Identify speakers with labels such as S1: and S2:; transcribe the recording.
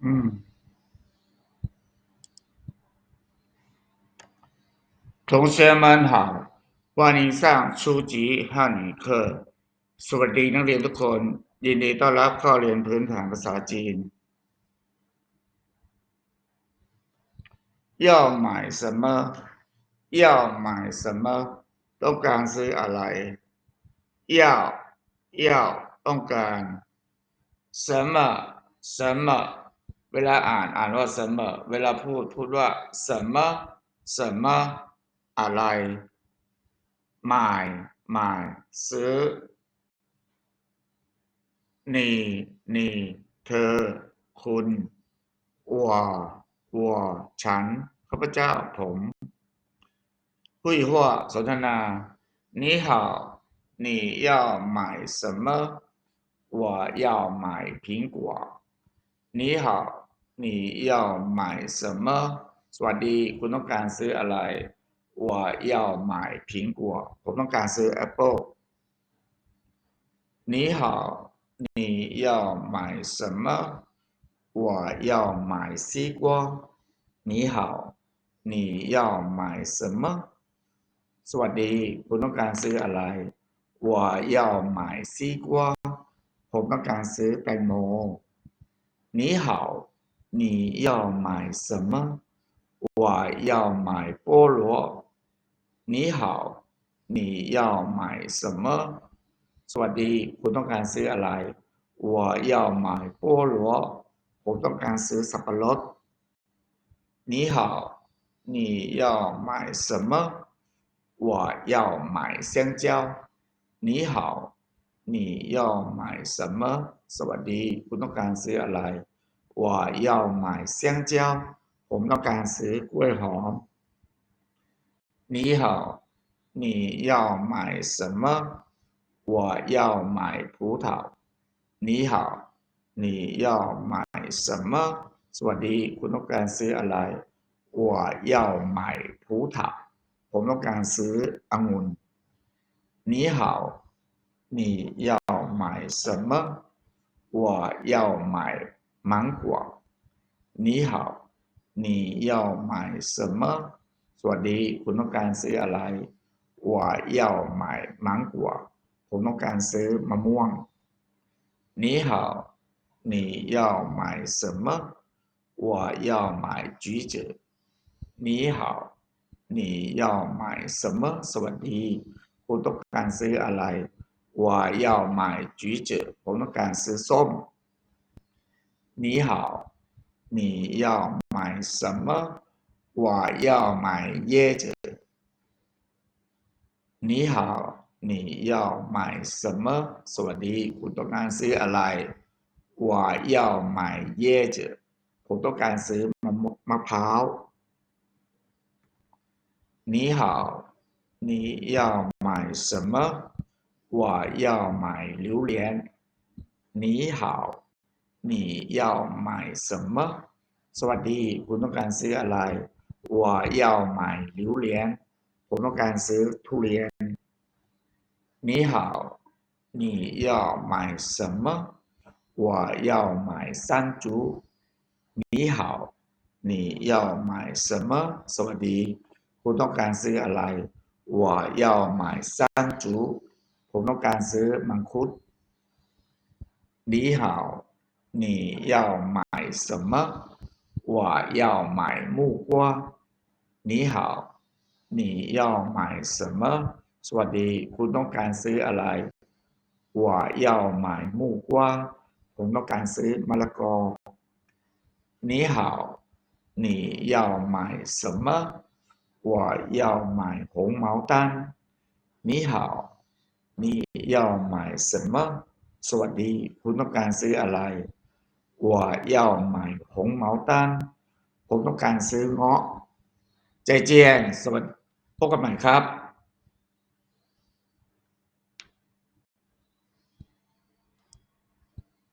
S1: 嗯，同学们好，欢迎上初级汉语课 สวัสดีนักเรียนทุกคน ยินดีต้อนรับเข้าเรียนพื้นฐานภาษาจีน要买什么要买什么ต้องการซื้ออะไร要要ต้องการ什么什么 เวลาอ่านอ่านว่า什么เวลาพูดพูดว่า什么什么อะไร买买ซื้อ你你เธอ คุณ我我ฉันข้าพเจ้า ผมผู้ว่าสนทนา你好你要买什么我要买苹果你好 你要买什么สวัสดี คุณต้องการซื้ออะไร我要买苹果ผมต้องการซื้อแอปเปิล你好你要买什么我要买西瓜你好你要买什么สวัสดี คุณต้องการซื้ออะไร我要买西瓜ผมต้องการซื้อแตงโม你好 你要买什么我要买菠萝你好你要买什么สวัสดี คุณต้องการซื้ออะไร我要买菠萝ผมต้องการซื้อสับปะรด你好你要买什么我要买香蕉你好你要买什么สวัสดี คุณต้องการซื้ออะไร 我要买香蕉ผมต้องการซื้อกล้วยหอม你好你要买什么我要买葡萄你好你要买什么สวัสดี คุณต้องการซื้ออะไร我要买葡萄ผมต้องการซื้อองุ่น你好你要买什么我要买 芒果你好你要买什么สวัสดี คุณต้องการซื้ออะไร我要买芒果ผมต้องการซื้อมะม่วง你好你要买什么我要买橘子你好你要买什么สวัสดี คุณต้องการซื้ออะไร我要买橘子ผมต้องการซื้อส้ม 你好你要买什么我要买椰子。你好，你要买什么？สวัสดี คุณต้องการซื้ออะไร我要买椰子ผมต้องการซื้อมะม่วงมะพร้าว你好，你要买什么？我要买榴莲。你好， 你要买什么？สวัสดี คุณต้องการซื้ออะไร我要买榴莲ผมต้องการซื้อทุเรียน你好你要买什么我要买山竹你好你要买什么สวัสดี คุณต้องการซื้ออะไร我要买山竹ผมต้องการซื้อมังคุด你好 你要买什么我要买木瓜你好你要买什么สวัสดี คุณต้องการซื้ออะไร我要买木瓜ผมต้องการซื้อมะละกอ你好你要买什么我要买红毛丹你好你要买什么สวัสดี คุณต้องการซื้ออะไร 我要买红毛丹ผมต้องการซื้อเงาะใจเจียนสวัสดีพบกันใหม่ครับ